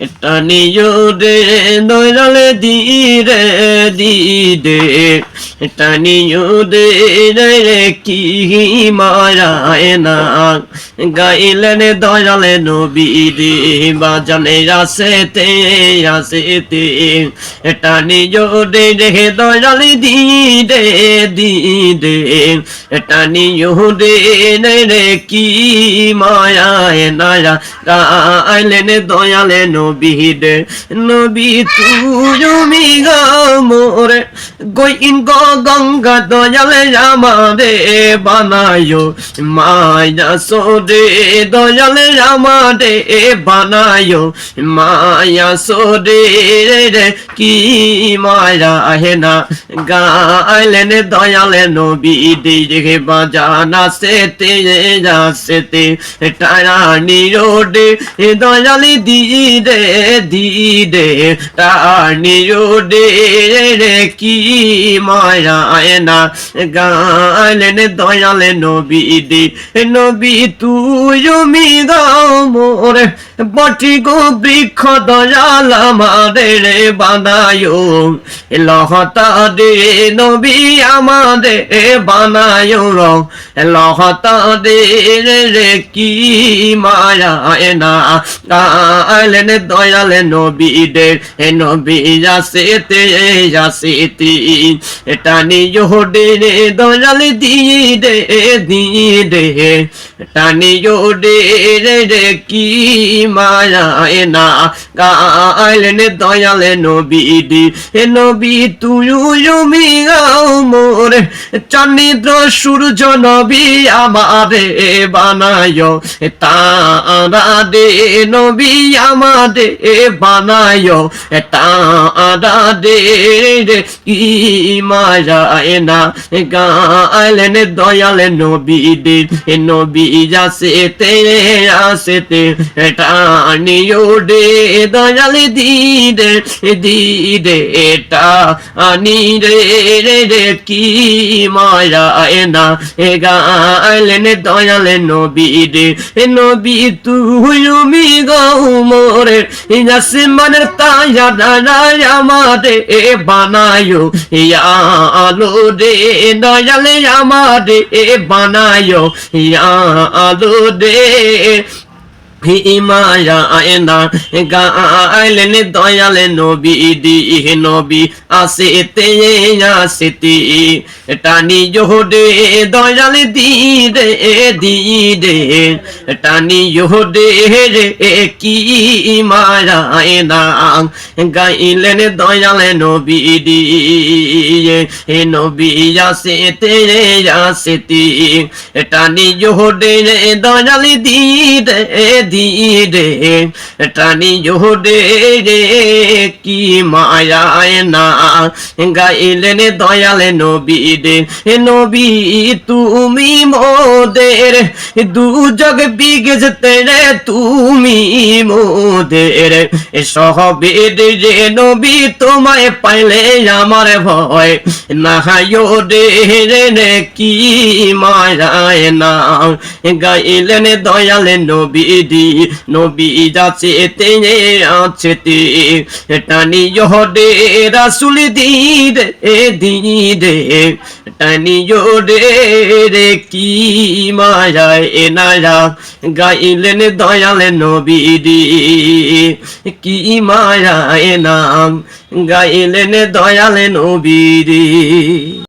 টানিও রে দয়ালে দিরে দিদে টানিও রে কি মারায় না। গাইলেন দয়ালে নবী রে বাজানে আসেতে আসেতে টানিও রে, দয়ালে দিদে দিদে টানিও রে কি মায়ায় নায়া গাইলেন দয়ালে নবী রে নবী তুমি মোরে। গইন গো গঙ্গা দয়ালে আমারে বানায়ো। মায়া সোরে দয়ালে আমারে বানায়ো। মায়া সোরে রে কি মায়া হে না। গাইলেন দয়ালে নবী দিকে বাজানা সেতে যাসেতে টানি রোডে দয়ালি দিদে দিদে টানি রোডে রে কি মায়া না? গাইলেন দয়ালে নবী দি নবী তুই মি গাও মোরে, বটি গো বৃক্ষ দয়াল আমাদের রে বানায়ো। লহতা দে নবী আমাদের বানায়ো। রং লহতা দে রে কি মায়া না? গাইলেন দয়ালে নবী দে নবী যাসেতে যাসেতি এটা নিয়োডে রে দয়াল দিয়ে দে দিয়ে দে টানি জোডে রে রে কি মায়া না গাইলেন দয়ালে নবী দি হে নবী তুই জমি গাও মোরে চন্দ্র সূর্য নবী আমারে বানায়। তারা দে নবী আমারে বানায় তারা দে কি মায়া না গাইলেন দয়ালে নবী দি হে নবী যাসেতে আসেতে টানিও ডে দয়ালে দিদে দিদে, এটা আনি রে রে, কি মায়া না এ গাইলেন দয়ালে নবী রে নবী তুই গৌ মোরে আসমানের তায়া দাঁড়ায় আমারে বানায়ো ইয়া আলো রে দয়ালে আমারে বানায়ো ইয়া আলো রে হিমায়া আয়না গাইলেন দয়ালে নবী দি নবী আসেতে আসেতে টানি জোহরে দয়ালে দি দে দি দে টানি জোহরে রে কি মায়া আয়না গাইলেন দয়ালে নবী দি হে নবী আসেতে আসেতে টানি জোহরে দয়ালে দি দিরে টানি জোরে রে, কি মায়ায় না গাইলেন দয়ালে নবী রে। নবী, তুমি মোদের দু জগ বিগজতে রে, তুমি মোদের সহবেদ রে নবী তোমায় পাইলে আমার ভয় না রে রে কি মায়ায় না গাইলেন দয়ালে নবী নবী যাচ্ছে তে আছে তে। টানি জহরে রাসুল দিদে দিদে টানি জোরে রে কি মায়ায় এনারা গাইলেন দয়ালে নবী কি মায়ায় নাম। গাইলেন দয়ালে নবী